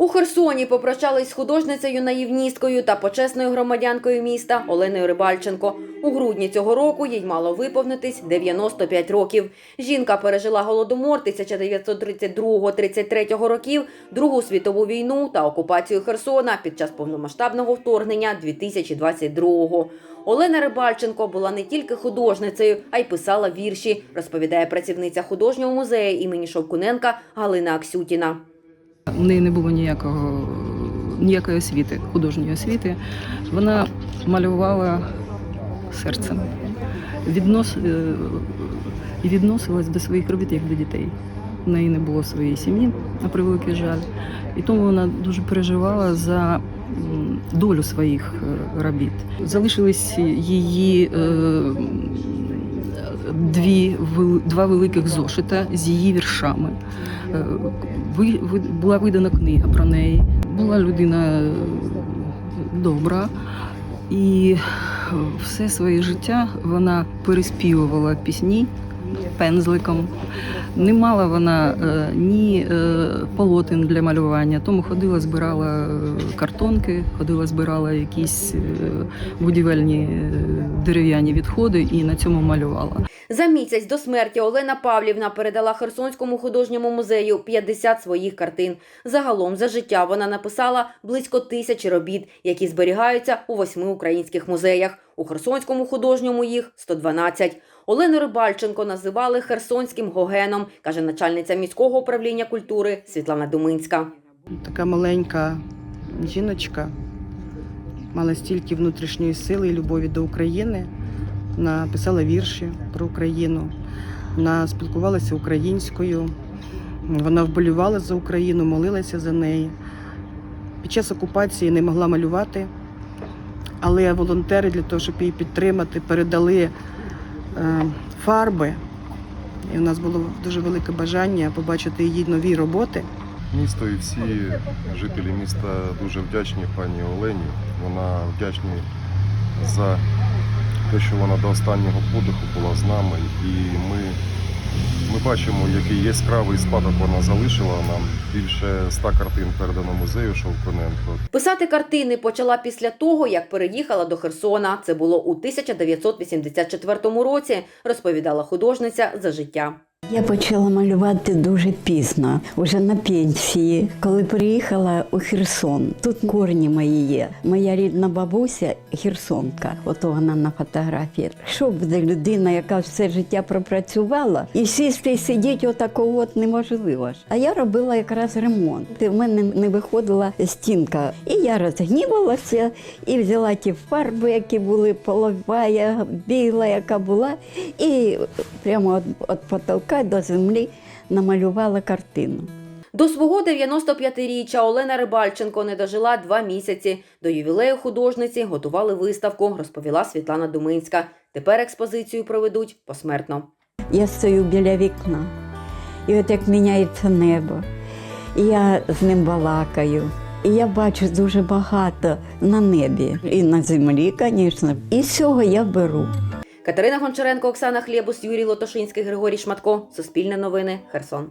У Херсоні попрощались з художницею наївністкою та почесною громадянкою міста Оленою Рибальченко. У грудні цього року їй мало виповнитись 95 років. Жінка пережила голодомор 1932-33 років, Другу світову війну та окупацію Херсона під час повномасштабного вторгнення 2022-го. Олена Рибальченко була не тільки художницею, а й писала вірші, розповідає працівниця художнього музею імені Шовкуненка Галина Аксютіна. У неї не було ніякого, ніякої освіти, художньої освіти. Вона малювала серцем. Віднос, е, і відносилась до своїх робіт як до дітей. У неї не було своєї сім'ї, на превеликий жаль. І тому вона дуже переживала за долю своїх е, робіт. Залишились її е, дві, два великих зошита з її віршами. Е, була видана книга про неї. Була людина е, добра, і е, все своє життя вона переспівувала пісні пензликом. Не мала вона е, ні е, полотен для малювання, тому ходила, збирала е, картонки, ходила, збирала якісь будівельні дерев'яні відходи і на цьому малювала. За місяць до смерті Олена Павлівна передала Херсонському художньому музею 50 своїх картин. Загалом за життя вона написала близько тисячі робіт, які зберігаються у восьми українських музеях. У Херсонському художньому їх 112. Олену Рибальченко називали херсонським гогеном, каже начальниця міського управління культури Світлана Думинська. Така маленька жіночка мала стільки внутрішньої сили і любові до України. Вона писала вірші про Україну, вона спілкувалася українською, вона вболівала за Україну, молилася за неї. Під час окупації не могла малювати, але волонтери для того, щоб її підтримати, передали е, фарби. І у нас було дуже велике бажання побачити її нові роботи. Місто і всі жителі міста дуже вдячні пані Олені. Вона вдячні за те, що вона до останнього подиху була з нами. І ми, ми бачимо, який яскравий спадок вона залишила нам. Більше ста картин передано музею Шовконенко. Писати картини почала після того, як переїхала до Херсона. Це було у 1984 році, розповідала художниця за життя. Я почала малювати дуже пізно, уже на пенсії, коли приїхала у Херсон. Тут корні мої є. Моя рідна бабуся херсонка, ото вона на фотографії. Що буде людина, яка все життя пропрацювала, і сісти і сидіти отакого от неможливо ж. А я робила якраз ремонт. В мене не виходила стінка. І я розгнівалася і взяла ті фарби, які були полова, біла, яка була, і прямо від, від потолка до землі намалювала картину. До свого 95-річчя Олена Рибальченко не дожила два місяці. До ювілею художниці готували виставку, розповіла Світлана Думинська. Тепер експозицію проведуть посмертно. Я стою біля вікна, і от як міняється небо, і я з ним балакаю. І я бачу дуже багато на небі і на землі, звісно. І з цього я беру. Катерина Гончаренко, Оксана Хлєбус, Юрій Лотошинський, Григорій Шматко. Суспільне новини. Херсон.